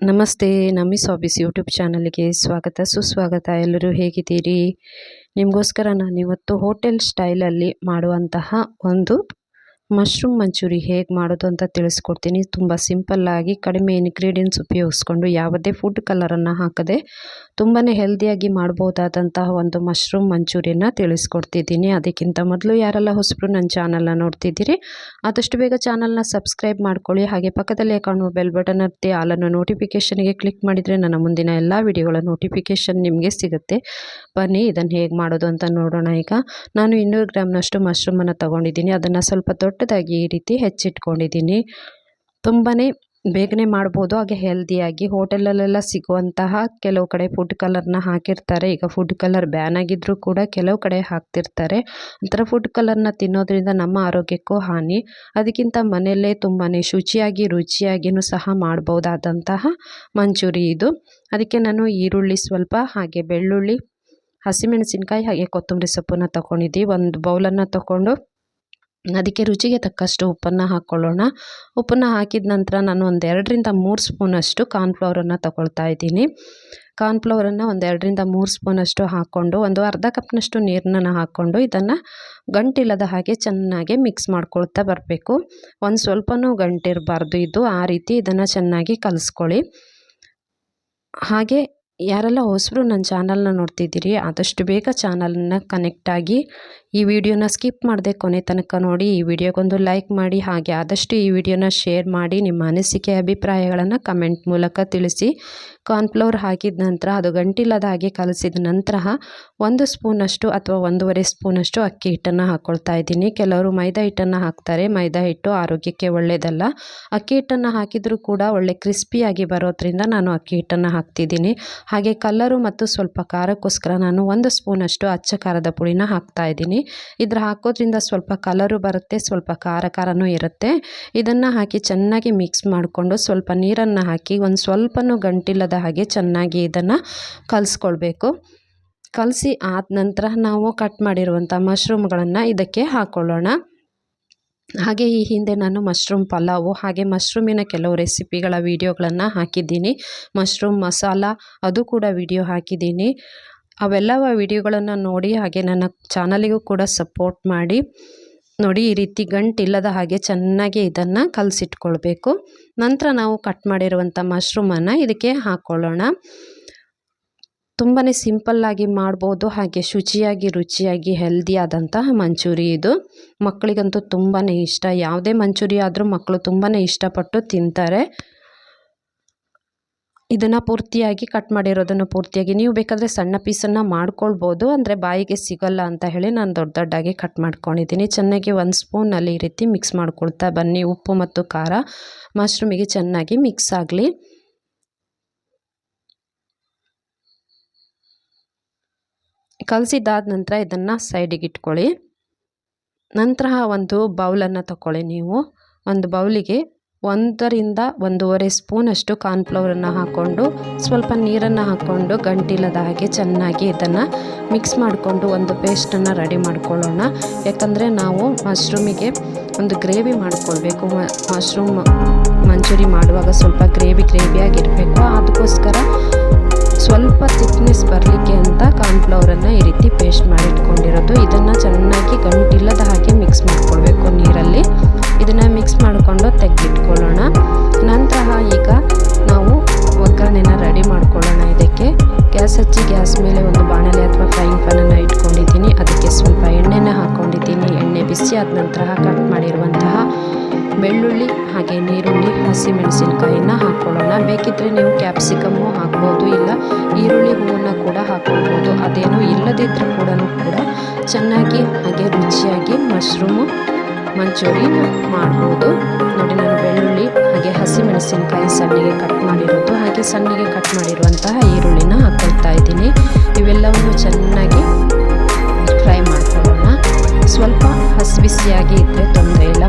ನಮಸ್ತೆ ನಮಿಸ್ ಸಾಬೀಸ್ ಯೂಟ್ಯೂಬ್ ಚಾನಲ್ಗೆ ಸ್ವಾಗತ, ಸುಸ್ವಾಗತ. ಎಲ್ಲರೂ ಹೇಗಿದ್ದೀರಿ? ನಿಮಗೋಸ್ಕರ ನಾನಿವತ್ತು ಹೋಟೆಲ್ ಸ್ಟೈಲಲ್ಲಿ ಮಾಡುವಂತಹ ಒಂದು ಮಶ್ರೂಮ್ ಮಂಚೂರಿ ಹೇಗೆ ಮಾಡೋದು ಅಂತ ತಿಳಿಸ್ಕೊಡ್ತೀನಿ. ತುಂಬ ಸಿಂಪಲ್ಲಾಗಿ ಕಡಿಮೆ ಇಂಗ್ರೀಡಿಯೆಂಟ್ಸ್ ಉಪಯೋಗಿಸ್ಕೊಂಡು ಯಾವುದೇ ಫುಡ್ ಕಲರನ್ನು ಹಾಕದೆ ತುಂಬಾ ಹೆಲ್ದಿಯಾಗಿ ಮಾಡ್ಬೋದಾದಂತಹ ಒಂದು ಮಶ್ರೂಮ್ ಮಂಚೂರಿಯನ್ನು ತಿಳಿಸ್ಕೊಡ್ತಿದ್ದೀನಿ. ಅದಕ್ಕಿಂತ ಮೊದಲು ಯಾರೆಲ್ಲ ಹೊಸಬ್ರು ನನ್ನ ಚಾನಲ್ನ ನೋಡ್ತಿದ್ದೀರಿ, ಆದಷ್ಟು ಬೇಗ ಚಾನಲ್ನ ಸಬ್ಸ್ಕ್ರೈಬ್ ಮಾಡ್ಕೊಳ್ಳಿ. ಹಾಗೆ ಪಕ್ಕದಲ್ಲಿ ಕಾಣುವ ಬೆಲ್ ಬಟನ್ ಹತ್ತಿ ಆಲನ್ನು ನೋಟಿಫಿಕೇಷನ್ಗೆ ಕ್ಲಿಕ್ ಮಾಡಿದರೆ ನನ್ನ ಮುಂದಿನ ಎಲ್ಲ ವಿಡಿಯೋಗಳ ನೋಟಿಫಿಕೇಷನ್ ನಿಮಗೆ ಸಿಗುತ್ತೆ. ಬನ್ನಿ ಇದನ್ನು ಹೇಗೆ ಮಾಡೋದು ಅಂತ ನೋಡೋಣ ಈಗ. ನಾನು ಇನ್ನೂರು ಗ್ರಾಮ್ನಷ್ಟು ಮಶ್ರೂಮನ್ನು ತೊಗೊಂಡಿದ್ದೀನಿ. ಅದನ್ನು ಸ್ವಲ್ಪ ದೊಡ್ಡದಾಗಿ ಈ ರೀತಿ ಹೆಚ್ಚಿಟ್ಕೊಂಡಿದ್ದೀನಿ. ತುಂಬಾ ಬೇಗನೆ ಮಾಡ್ಬೋದು, ಹಾಗೆ ಹೆಲ್ದಿಯಾಗಿ ಹೋಟೆಲಲ್ಲೆಲ್ಲ ಸಿಗುವಂತಹ ಕೆಲವು ಕಡೆ ಫುಡ್ ಕಲರ್ನ ಹಾಕಿರ್ತಾರೆ. ಈಗ ಫುಡ್ ಕಲರ್ ಬ್ಯಾನ್ ಆಗಿದ್ದರೂ ಕೂಡ ಕೆಲವು ಕಡೆ ಹಾಕ್ತಿರ್ತಾರೆ. ಒಂಥರ ಫುಡ್ ಕಲರ್ನ ತಿನ್ನೋದ್ರಿಂದ ನಮ್ಮ ಆರೋಗ್ಯಕ್ಕೂ ಹಾನಿ. ಅದಕ್ಕಿಂತ ಮನೆಯಲ್ಲೇ ತುಂಬಾ ಶುಚಿಯಾಗಿ ರುಚಿಯಾಗಿಯೂ ಸಹ ಮಾಡ್ಬೋದಾದಂತಹ ಮಂಚೂರಿ ಇದು. ಅದಕ್ಕೆ ನಾನು ಈರುಳ್ಳಿ ಸ್ವಲ್ಪ, ಹಾಗೆ ಬೆಳ್ಳುಳ್ಳಿ, ಹಸಿಮೆಣಸಿನ್ಕಾಯಿ, ಹಾಗೆ ಕೊತ್ತಂಬರಿ ಸೊಪ್ಪನ್ನು ತೊಗೊಂಡಿದ್ದೀವಿ ಒಂದು ಬೌಲನ್ನು ತಗೊಂಡು ಅದಕ್ಕೆ ರುಚಿಗೆ ತಕ್ಕಷ್ಟು ಉಪ್ಪನ್ನು ಹಾಕ್ಕೊಳ್ಳೋಣ ಉಪ್ಪನ್ನು ಹಾಕಿದ ನಂತರ ನಾನು ಒಂದು ಎರಡರಿಂದ ಮೂರು ಸ್ಪೂನಷ್ಟು ಕಾರ್ನ್ಫ್ಲವರನ್ನು ತಗೊಳ್ತಾ ಇದ್ದೀನಿ. ಕಾರ್ನ್ಫ್ಲವರನ್ನು ಒಂದು ಎರಡರಿಂದ ಮೂರು ಸ್ಪೂನಷ್ಟು ಹಾಕ್ಕೊಂಡು ಒಂದು ಅರ್ಧ ಕಪ್ನಷ್ಟು ನೀರನ್ನ ಹಾಕ್ಕೊಂಡು ಇದನ್ನು ಗಂಟಿಲ್ಲದ ಹಾಗೆ ಚೆನ್ನಾಗಿ ಮಿಕ್ಸ್ ಮಾಡ್ಕೊಳ್ತಾ ಬರಬೇಕು. ಒಂದು ಸ್ವಲ್ಪನೂ ಗಂಟಿರಬಾರ್ದು ಇದು, ಆ ರೀತಿ ಇದನ್ನು ಚೆನ್ನಾಗಿ ಕಲಿಸ್ಕೊಳ್ಳಿ. ಹಾಗೆ ಯಾರೆಲ್ಲ ಹೊಸಬ್ರು ನನ್ನ ಚಾನಲ್ನ ನೋಡ್ತಿದ್ದೀರಿ, ಆದಷ್ಟು ಬೇಗ ಚಾನಲನ್ನ ಕನೆಕ್ಟಾಗಿ ಈ ವಿಡಿಯೋನ ಸ್ಕಿಪ್ ಮಾಡದೆ ಕೊನೆ ತನಕ ನೋಡಿ, ಈ ವಿಡಿಯೋಗೊಂದು ಲೈಕ್ ಮಾಡಿ, ಹಾಗೆ ಆದಷ್ಟು ಈ ವಿಡಿಯೋನ ಶೇರ್ ಮಾಡಿ, ನಿಮ್ಮ ಅನಿಸಿಕೆ, ಅಭಿಪ್ರಾಯಗಳನ್ನು ಕಮೆಂಟ್ ಮೂಲಕ ತಿಳಿಸಿ. ಕಾರ್ನ್ಫ್ಲವರ್ ಹಾಕಿದ ನಂತರ, ಅದು ಗಂಟಿಲ್ಲದ ಹಾಗೆ ಕಲಸಿದ ನಂತರ ಒಂದು ಸ್ಪೂನಷ್ಟು ಅಥವಾ ಒಂದೂವರೆ ಸ್ಪೂನಷ್ಟು ಅಕ್ಕಿ ಹಿಟ್ಟನ್ನು ಹಾಕ್ಕೊಳ್ತಾ ಇದ್ದೀನಿ. ಕೆಲವರು ಮೈದಾ ಹಿಟ್ಟನ್ನು ಹಾಕ್ತಾರೆ. ಮೈದಾ ಹಿಟ್ಟು ಆರೋಗ್ಯಕ್ಕೆ ಒಳ್ಳೆಯದಲ್ಲ ಅಕ್ಕಿ ಹಿಟ್ಟನ್ನು ಹಾಕಿದರೂ ಕೂಡ ಒಳ್ಳೆ ಕ್ರಿಸ್ಪಿಯಾಗಿ ಬರೋದ್ರಿಂದ ನಾನು ಅಕ್ಕಿ ಹಿಟ್ಟನ್ನು ಹಾಕ್ತಿದ್ದೀನಿ. ಹಾಗೆ ಕಲ್ಲರು ಮತ್ತು ಸ್ವಲ್ಪ ಖಾರಕ್ಕೋಸ್ಕರ ನಾನು ಒಂದು ಸ್ಪೂನಷ್ಟು ಅಚ್ಚ ಖಾರದ ಪುಡಿನ ಹಾಕ್ತಾ ಇದ್ದೀನಿ. ಇದ್ರ ಹಾಕೋದ್ರಿಂದ ಸ್ವಲ್ಪ ಕಲರು ಬರುತ್ತೆ, ಸ್ವಲ್ಪ ಖಾರ ಖಾರನೂ ಇರುತ್ತೆ. ಇದನ್ನು ಹಾಕಿ ಚೆನ್ನಾಗಿ ಮಿಕ್ಸ್ ಮಾಡಿಕೊಂಡು ಸ್ವಲ್ಪ ನೀರನ್ನು ಹಾಕಿ ಒಂದು ಸ್ವಲ್ಪನೂ ಗಂಟಿಲ್ಲದ ಹಾಗೆ ಚೆನ್ನಾಗಿ ಇದನ್ನು ಕಲಿಸ್ಕೊಳ್ಬೇಕು. ಕಲಸಿ ಆದ ನಂತರ ನಾವು ಕಟ್ ಮಾಡಿರುವಂಥ ಮಶ್ರೂಮ್ಗಳನ್ನು ಇದಕ್ಕೆ ಹಾಕ್ಕೊಳ್ಳೋಣ ಹಾಗೆ ಈ ಹಿಂದೆ ನಾನು ಮಶ್ರೂಮ್ ಪಲಾವು, ಹಾಗೆ ಮಶ್ರೂಮಿನ ಕೆಲವು ರೆಸಿಪಿಗಳ ವಿಡಿಯೋಗಳನ್ನು ಹಾಕಿದ್ದೀನಿ. ಮಶ್ರೂಮ್ ಮಸಾಲ, ಅದು ಕೂಡ ವಿಡಿಯೋ ಹಾಕಿದ್ದೀನಿ. ಅವೆಲ್ಲ ವಿಡಿಯೋಗಳನ್ನು ನೋಡಿ ಹಾಗೆ ನನ್ನ ಚಾನಲಿಗೂ ಕೂಡ ಸಪೋರ್ಟ್ ಮಾಡಿ. ನೋಡಿ, ಈ ರೀತಿ ಗಂಟಿಲ್ಲದ ಹಾಗೆ ಚೆನ್ನಾಗಿ ಇದನ್ನು ಕಲಸಿಟ್ಕೊಳ್ಬೇಕು. ನಂತರ ನಾವು ಕಟ್ ಮಾಡಿರುವಂಥ ಮಶ್ರೂಮನ್ನು ಇದಕ್ಕೆ ಹಾಕ್ಕೊಳ್ಳೋಣ ತುಂಬಾ ಸಿಂಪಲ್ಲಾಗಿ ಮಾಡ್ಬೋದು, ಹಾಗೆ ಶುಚಿಯಾಗಿ, ರುಚಿಯಾಗಿ, ಹೆಲ್ದಿ ಆದಂತಹ ಮಂಚೂರಿ ಇದು. ಮಕ್ಕಳಿಗಂತೂ ತುಂಬಾ ಇಷ್ಟ. ಯಾವುದೇ ಮಂಚೂರಿ ಆದರೂ ಮಕ್ಕಳು ತುಂಬಾ ಇಷ್ಟಪಟ್ಟು ತಿಂತಾರೆ. ಇದನ್ನು ಪೂರ್ತಿಯಾಗಿ ಕಟ್ ಮಾಡಿರೋದನ್ನು ಪೂರ್ತಿಯಾಗಿ ನೀವು ಬೇಕಾದರೆ ಸಣ್ಣ ಪೀಸನ್ನು ಮಾಡ್ಕೊಳ್ಬೋದು. ಅಂದರೆ ಬಾಯಿಗೆ ಸಿಗಲ್ಲ ಅಂತ ಹೇಳಿ ನಾನು ದೊಡ್ಡ ದೊಡ್ಡಾಗಿ ಕಟ್ ಮಾಡ್ಕೊಂಡಿದ್ದೀನಿ. ಚೆನ್ನಾಗಿ ಒಂದು ಸ್ಪೂನಲ್ಲಿ ಈ ರೀತಿ ಮಿಕ್ಸ್ ಮಾಡ್ಕೊಳ್ತಾ ಬನ್ನಿ. ಉಪ್ಪು ಮತ್ತು ಖಾರ ಮಶ್ರೂಮಿಗೆ ಚೆನ್ನಾಗಿ ಮಿಕ್ಸ್ ಆಗಲಿ. ಕಲಸಿದ್ದಾದ ನಂತರ ಇದನ್ನು ಸೈಡಿಗೆ ಇಟ್ಕೊಳ್ಳಿ. ನಂತರ ಒಂದು ಬೌಲನ್ನು ತಗೊಳ್ಳಿ ನೀವು. ಒಂದು ಬೌಲಿಗೆ ಒಂದರಿಂದ ಒಂದೂವರೆ ಸ್ಪೂನಷ್ಟು ಕಾರ್ನ್ಫ್ಲವರನ್ನು ಹಾಕ್ಕೊಂಡು ಸ್ವಲ್ಪ ನೀರನ್ನು ಹಾಕ್ಕೊಂಡು ಗಂಟಿಲ್ಲದ ಹಾಗೆ ಚೆನ್ನಾಗಿ ಇದನ್ನು ಮಿಕ್ಸ್ ಮಾಡಿಕೊಂಡು ಒಂದು ಪೇಸ್ಟನ್ನು ರೆಡಿ ಮಾಡ್ಕೊಳ್ಳೋಣ. ಯಾಕಂದರೆ ನಾವು ಮಶ್ರೂಮಿಗೆ ಒಂದು ಗ್ರೇವಿ ಮಾಡ್ಕೊಳ್ಬೇಕು. ಮಶ್ರೂಮ್ ಮಂಚೂರಿ ಮಾಡುವಾಗ ಸ್ವಲ್ಪ ಗ್ರೇವಿ ಗ್ರೇವಿಯಾಗಿರಬೇಕು ಅದಕ್ಕೋಸ್ಕರ ಸ್ವಲ್ಪ ಥಿಕ್ನೆಸ್ ಬರಲಿಕ್ಕೆ ಅಂತ ಕಾರ್ನ್ಫ್ಲವರನ್ನು ಈ ರೀತಿ ಪೇಸ್ಟ್ ಮಾಡಿಟ್ಕೊಂಡಿರೋದು. ಇದನ್ನು ಚೆನ್ನಾಗಿ ಗಂಟಿಲ್ಲದ ಹಾಗೆ ಮಿಕ್ಸ್ ಮಾಡ್ಕೊಳ್ಬೇಕು ನೀರಲ್ಲಿ. ಇದನ್ನು ಮಿಕ್ಸ್ ಮಾಡಿಕೊಂಡು ತೆಗೆದಿಟ್ಕೊಳ್ಳೋಣ. ನಂತರ ಈಗ ನಾವು ಒಗ್ಗರಣೆನ ರೆಡಿ ಮಾಡ್ಕೊಳ್ಳೋಣ ಇದಕ್ಕೆ. ಗ್ಯಾಸ್ ಹಚ್ಚಿ ಗ್ಯಾಸ್ ಮೇಲೆ ಒಂದು ಬಾಣಲೆ ಅಥವಾ ಫ್ರೈಯಿಂಗ್ ಪ್ಯಾನನ್ನು ಇಟ್ಕೊಂಡಿದ್ದೀನಿ. ಅದಕ್ಕೆ ಸ್ವಲ್ಪ ಎಣ್ಣೆನ ಹಾಕ್ಕೊಂಡಿದ್ದೀನಿ ಎಣ್ಣೆ ಬಿಸಿ ಆದ ನಂತರ ಕಟ್ ಮಾಡಿರುವಂತಹ ಬೆಳ್ಳುಳ್ಳಿ ಹಾಗೆ ನೀರುಳ್ಳಿ ಹಸಿಮೆಣಸಿನ್ಕಾಯಿನ ಹಾಕ್ಕೊಳ್ಳೋಣ ಬೇಕಿದ್ದರೆ ನೀವು ಕ್ಯಾಪ್ಸಿಕಮ್ಮು ಹಾಕ್ಬೋದು, ಇಲ್ಲ ಈರುಳ್ಳಿ ಹೂವನ್ನು ಕೂಡ ಹಾಕ್ಕೊಳ್ಬೋದು. ಅದೇನು ಇಲ್ಲದಿದ್ದರೂ ಕೂಡ ಕೂಡ ಚೆನ್ನಾಗಿ ಹಾಗೆ ರುಚಿಯಾಗಿ ಮಶ್ರೂಮು ಮಂಚೂರಿನ ಮಾಡ್ಬೋದು. ನೋಡಿ, ನಾನು ಬೆಳ್ಳುಳ್ಳಿ ಹಾಗೆ ಹಸಿಮೆಣಸಿನಕಾಯಿ ಸಣ್ಣಗೆ ಕಟ್ ಮಾಡಿರೋದು. ಹಾಗೆ ಸಣ್ಣಗೆ ಕಟ್ ಮಾಡಿರುವಂತಹ ಈರುಳ್ಳಿನ ಹಾಕ್ಕೊಳ್ತಾ ಇದ್ದೀನಿ. ಇವೆಲ್ಲವನ್ನು ಚೆನ್ನಾಗಿ ಫ್ರೈ ಮಾಡ್ಕೊಳ್ಳೋಣ. ಸ್ವಲ್ಪ ಹಸಿ ಬಿಸಿಯಾಗಿ ಇದ್ದರೆ ತೊಂದರೆ ಇಲ್ಲ.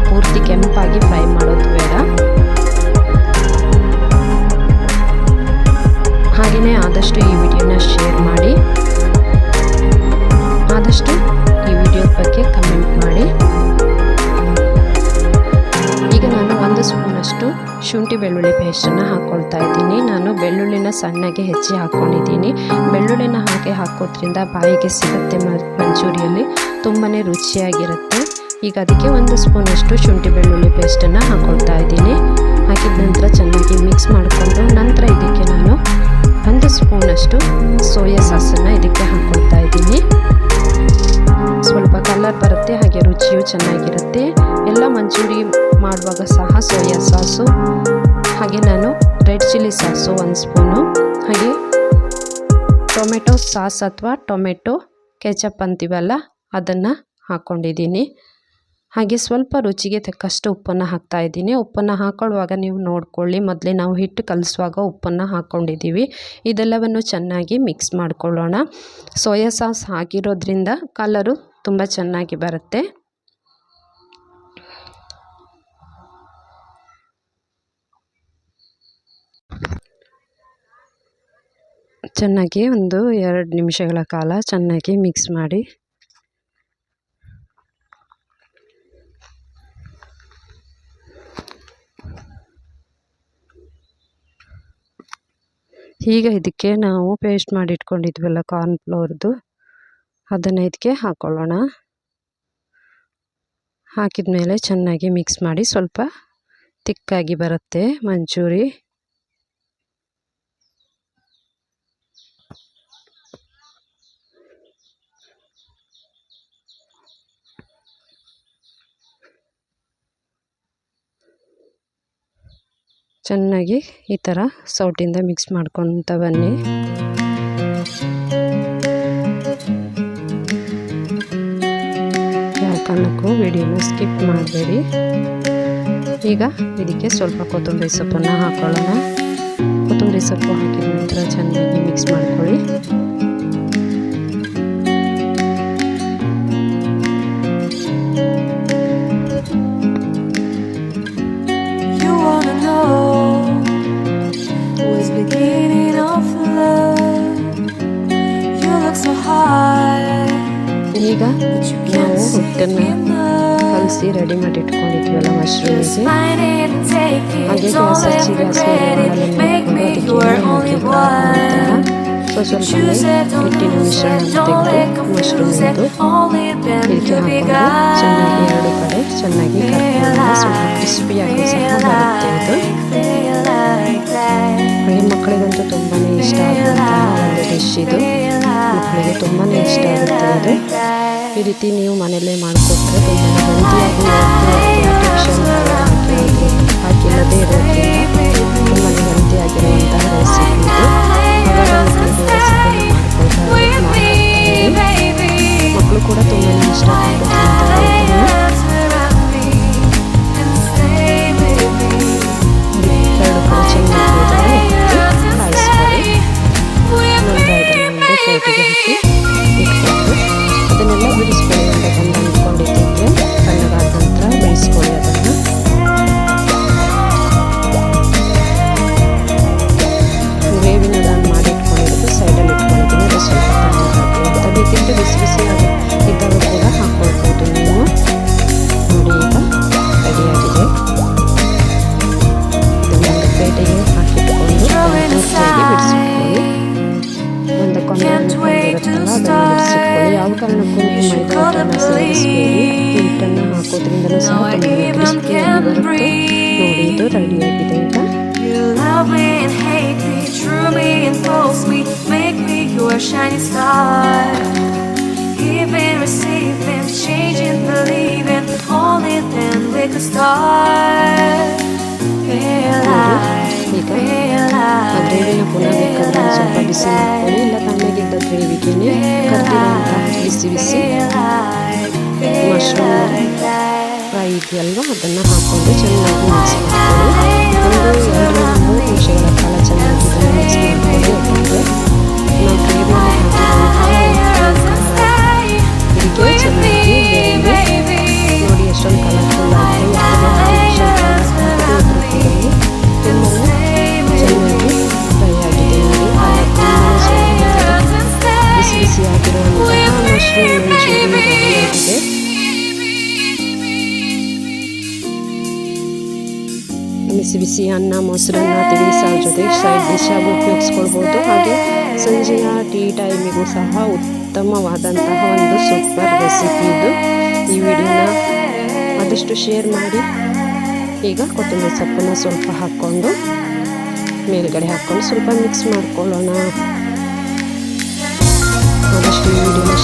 ನಾನು ಬೆಳ್ಳುಳ್ಳಿನ ಸಣ್ಣಗೆ ಹೆಚ್ಚಿ ಹಾಕ್ಕೊಂಡಿದ್ದೀನಿ ಬೆಳ್ಳುಳ್ಳಿನ ಹಾಗೆ ಹಾಕೋದ್ರಿಂದ ಬಾಯಿಗೆ ಸಿಗುತ್ತೆ ಮಂಚೂರಿಯಲ್ಲಿ ತುಂಬಾ ರುಚಿಯಾಗಿರುತ್ತೆ. ಈಗ ಅದಕ್ಕೆ ಒಂದು ಸ್ಪೂನಷ್ಟು ಶುಂಠಿ ಬೆಳ್ಳುಳ್ಳಿ ಪೇಸ್ಟನ್ನು ಹಾಕ್ಕೊಳ್ತಾ ಇದ್ದೀನಿ. ಹಾಕಿದ ನಂತರ ಚೆನ್ನಾಗಿ ಮಿಕ್ಸ್ ಮಾಡಿಕೊಂಡು ನಂತರ ಇದಕ್ಕೆ ನಾನು ಒಂದು ಸ್ಪೂನಷ್ಟು ಸೋಯಾ ಸಾಸನ್ನು ಇದಕ್ಕೆ ಹಾಕ್ಕೊಳ್ತಾ ಇದ್ದೀನಿ. ಸ್ವಲ್ಪ ಕಲರ್ ಬರುತ್ತೆ, ಹಾಗೆ ರುಚಿಯೂ ಚೆನ್ನಾಗಿರುತ್ತೆ. ಎಲ್ಲ ಮಂಚೂರಿ ಮಾಡುವಾಗ ಸಹ ಸೋಯಾ ಸಾಸು. ಹಾಗೆ ನಾನು ರೆಡ್ ಚಿಲ್ಲಿ ಸಾಸು ಒಂದು ಸ್ಪೂನು, ಹಾಗೆ ಟೊಮೆಟೊ ಸಾಸ್ ಅಥವಾ ಟೊಮೆಟೊ, ಕೆಚಪ್ ಅಂತೀವಲ್ಲ, ಅದನ್ನು ಹಾಕ್ಕೊಂಡಿದ್ದೀನಿ ಹಾಗೆ ಸ್ವಲ್ಪ ರುಚಿಗೆ ತಕ್ಕಷ್ಟು ಉಪ್ಪನ್ನು ಹಾಕ್ತಾ ಇದ್ದೀನಿ. ಉಪ್ಪನ್ನು ಹಾಕ್ಕೊಳ್ಳುವಾಗ ನೀವು ನೋಡ್ಕೊಳ್ಳಿ. ಮೊದಲೇ ನಾವು ಹಿಟ್ಟು ಕಲಿಸುವಾಗ ಉಪ್ಪನ್ನು ಹಾಕ್ಕೊಂಡಿದ್ದೀವಿ ಇದೆಲ್ಲವನ್ನು ಚೆನ್ನಾಗಿ ಮಿಕ್ಸ್ ಮಾಡಿಕೊಳ್ಳೋಣ. ಸೋಯಾ ಸಾಸ್ ಹಾಕಿರೋದ್ರಿಂದ ಕಲರು ತುಂಬ ಚೆನ್ನಾಗಿ ಬರುತ್ತೆ. ಚೆನ್ನಾಗಿ ಒಂದು ಎರಡು ನಿಮಿಷಗಳ ಕಾಲ ಚೆನ್ನಾಗಿ ಮಿಕ್ಸ್ ಮಾಡಿ. ಈಗ ಇದಕ್ಕೆ ನಾವು ಪೇಸ್ಟ್ ಮಾಡಿ ಇಟ್ಕೊಂಡಿದ್ವಲ್ಲ ಕಾರ್ನ್ಫ್ಲೋರ್ದು ಅದನ್ನು ಇದಕ್ಕೆ ಹಾಕ್ಕೊಳ್ಳೋಣ ಹಾಕಿದ ಮೇಲೆ ಚೆನ್ನಾಗಿ ಮಿಕ್ಸ್ ಮಾಡಿ ಸ್ವಲ್ಪ ತಿಕ್ಕಾಗಿ ಬರುತ್ತೆ ಮಂಚೂರಿ. ಚೆನ್ನಾಗಿ ಈ ಥರ ಸೌಟಿಂದ ಮಿಕ್ಸ್ ಮಾಡ್ಕೊತ ಬನ್ನಿ. ಯಾವ ಕಾರಣಕ್ಕೂ ವಿಡಿಯೋನ ಸ್ಕಿಪ್ ಮಾಡಬೇಡಿ. ಈಗ ಇದಕ್ಕೆ ಸ್ವಲ್ಪ ಕೊತ್ತಂಬರಿ ಸೊಪ್ಪನ್ನು ಹಾಕೊಳ್ಳೋಣ. ಕೊತ್ತಂಬರಿ ಸೊಪ್ಪು ಹಾಕಿದ ನಂತರ ಚೆನ್ನಾಗಿ ಮಿಕ್ಸ್ ಮಾಡ್ಕೊಳ್ಳಿ. ಈಗ ನಾವು ಹಿಟ್ಟನ್ನು ಕಲಸಿ ರೆಡಿ ಮಾಡಿ ಇಟ್ಕೊಂಡಿದ್ವಲ್ಲ ಮಶ್ರೂಮಿಗೆ ಹಾಗೆ ಗ್ಯಾಸ್ ಹಚ್ಚಿ ಗ್ಯಾಸ್ ಸೊ ಸ್ವಲ್ಪ ಹಿಟ್ಟಿನ ಮಿಶ್ರಣ ತೆಗೆದು ಮಶ್ರೂಮಿಂದು ಇದಕ್ಕೆ ಹಾಕೊಂಡು ಚೆನ್ನಾಗಿ ಎರಡು ಕಡೆ ಚೆನ್ನಾಗಿ ಸ್ವಲ್ಪ ಕ್ರಿಸ್ಪಿಯಾಗಿ ಸಹ ಬರುತ್ತೆ ಇದು ಹಾಗೆ ಮಕ್ಕಳಿಗಂತೂ ತುಂಬಾ ಇಷ್ಟ ಆಗುವಂತಹ ಒಂದು ಡಿಶ್ ಇದು. ಮಕ್ಕಳಿಗೆ ತುಂಬಾ ಇಷ್ಟ ಆಗುತ್ತೆ ಅಂದರೆ ಈ ರೀತಿ ನೀವು ಮನೆಯಲ್ಲೇ ಮಾಡಿಕೊಟ್ರೆ ತುಂಬಾ ಹಾಕಿಲ್ಲದೆ ಇರೋದ್ರಿಂದ your shining star. Giving, receiving, changing, believing, only then we could start. Feel like, ಈಗ feel ಆ like, ಗ್ರೇವಿನ ಪುನಃ ಬೇಕಾದ್ರೆ ಒಂದು ಸ್ವಲ್ಪ ಬಿಸಿ ಮಾಡ್ಕೊಳ್ಳಿ ಇಲ್ಲ ತಣ್ಣಗಿದ್ದ ಗ್ರೇವಿಗೆ ಕರ್ದಿರೋಂಥ ಬಿಸಿ ಬಿಸಿ ಮಶ್ರೂಮ್ ಫ್ರೈ ಇದೆಯಲ್ವ ಅದನ್ನು ಹಾಕ್ಕೊಂಡು ಚೆನ್ನಾಗಿ ಮಿಕ್ಸ್ ಮಾಡ್ಕೊಳ್ಳಿ ಒಂದು ಎರಡರಿಂದ ಮೂರು ನಿಮಿಷಗಳ ಕಾಲ ಚೆನ್ನಾಗಿ ಇದನ್ನು ಮಿಕ್ಸ್ ಮಾಡ್ಕೊಳ್ಳಿ ಯಾಕಂದರೆ ನಾವು ಗ್ರೇವಿಯಲ್ಲಿ ಬಿಸಿ ಅನ್ನ ಮೊಸರನ್ನ ತಿಳಿ ಸಾರು ಜೊತೆ ಸೈಡ್ ಡಿಶ್ ಆಗಿ ಉಪಯೋಗಿಸ್ಕೊಳ್ಬೋದು ಹಾಗೆ ಸಂಜೆಯ ಟೀ ಟೈಮಿಗೂ ಸಹ ಉತ್ತಮವಾದಂತಹ ಒಂದು ಸೂಪರ್ ರೆಸಿಪಿ ಇದು. ಈ ವಿಡಿಯೋನ ಆದಷ್ಟು ಶೇರ್ ಮಾಡಿ. ಈಗ ಕೊತ್ತಂಬರಿ ಸೊಪ್ಪನ್ನು ಸ್ವಲ್ಪ ಹಾಕ್ಕೊಂಡು, ಮೇಲ್ಗಡೆ ಹಾಕ್ಕೊಂಡು ಸ್ವಲ್ಪ ಮಿಕ್ಸ್ ಮಾಡ್ಕೊಳ್ಳೋಣ. ಆದಷ್ಟು ಈ ವಿಡಿಯೋನ